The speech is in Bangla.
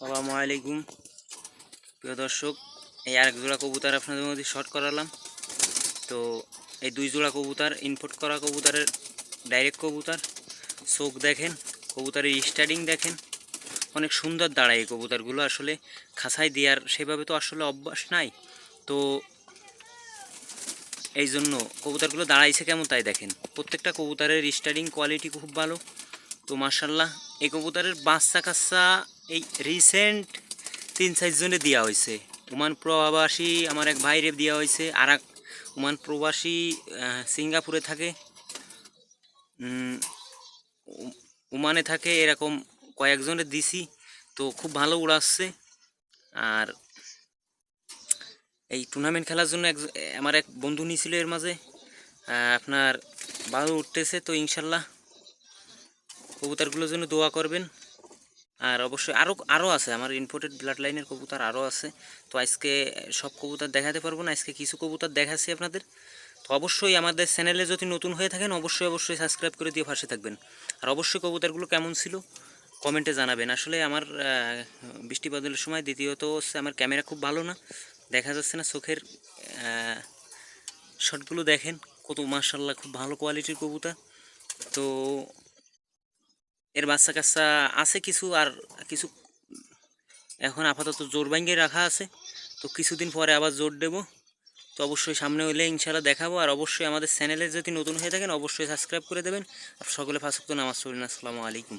আসসালামু আলাইকুম। প্রিয় দর্শক, এই আরেক জোড়া কবুতর আপনাদের মধ্যে শর্ট করালাম। তো এই দুই জোড়া কবুতর ইনপুট করা কবুতরের ডাইরেক্ট কবুতর। চোখ দেখেন, কবুতরের স্টার্টিং দেখেন। অনেক সুন্দর দাঁড়ায় এই কবুতরগুলো। আসলে খাঁচায় দেওয়ার সেভাবে তো আসলে অভ্যাস নাই। তো এই জন্য কবুতরগুলো দাঁড়াইছে কেমন তাই দেখেন। প্রত্যেকটা কবুতরের স্টার্টিং কোয়ালিটি খুব ভালো। তো মার্শাল্লাহ এই কবুতরের বাচ্চা কাচ্চা এই রিসেন্ট তিন চারজনে দেওয়া হয়েছে ওমান প্রবাসী, আমার এক ভাইরে দেওয়া হয়েছে আর এক ওমান প্রবাসী সিঙ্গাপুরে থাকে। ওমানে থাকে, এরকম কয়েকজনের দিছি, তো খুব ভালো উড়াচ্ছে। আর এই টুর্নামেন্ট খেলার জন্য এক আমার এক বন্ধু নিয়েছিল এর মাঝে আপনার ভালো উঠতেছে, তো ইনশাল্লাহ কবুতরগুলোর জন্য দোয়া করবেন। আর অবশ্যই আরও আরও আছে। আমার ইম্পোর্টেড ব্লাড লাইনের কবুতর আরও আছে। তো আজকে সব কবুতর দেখাতে পারব না। আজকে কিছু কবুতর দেখাচ্ছি আপনাদের। তো অবশ্যই আমাদের চ্যানেলে যদি নতুন হয়ে থাকেন, অবশ্যই অবশ্যই সাবস্ক্রাইব করে দিয়ে পাশে থাকবেন। আর অবশ্যই কবুতরগুলো কেমন ছিল কমেন্টে জানাবেন। আসলে আমার বৃষ্টি বাদলের সময় দ্বিতীয়ত হচ্ছে আমার ক্যামেরা খুব ভালো না। দেখা যাচ্ছে না চোখের শটগুলো দেখেন। কত মার্শাল্লাহ খুব ভালো কোয়ালিটির কবুতর। তো এর বাচ্চা কাচ্চা আছে কিছু আর কিছু এখন আপাতত জোর ব্যাঙ্গে রাখা আছে। তো কিছুদিন পরে আবার জোর দেব। তো অবশ্যই সামনে হলে ইনশাল্লাহ দেখাবো। আর অবশ্যই আমাদের চ্যানেলে যদি নতুন হয়ে থাকেন, অবশ্যই সাবস্ক্রাইব করে দেবেন। আর সকলে ফাঁসুক্ত নামাজ পড়েন। আসসালামু আলাইকুম।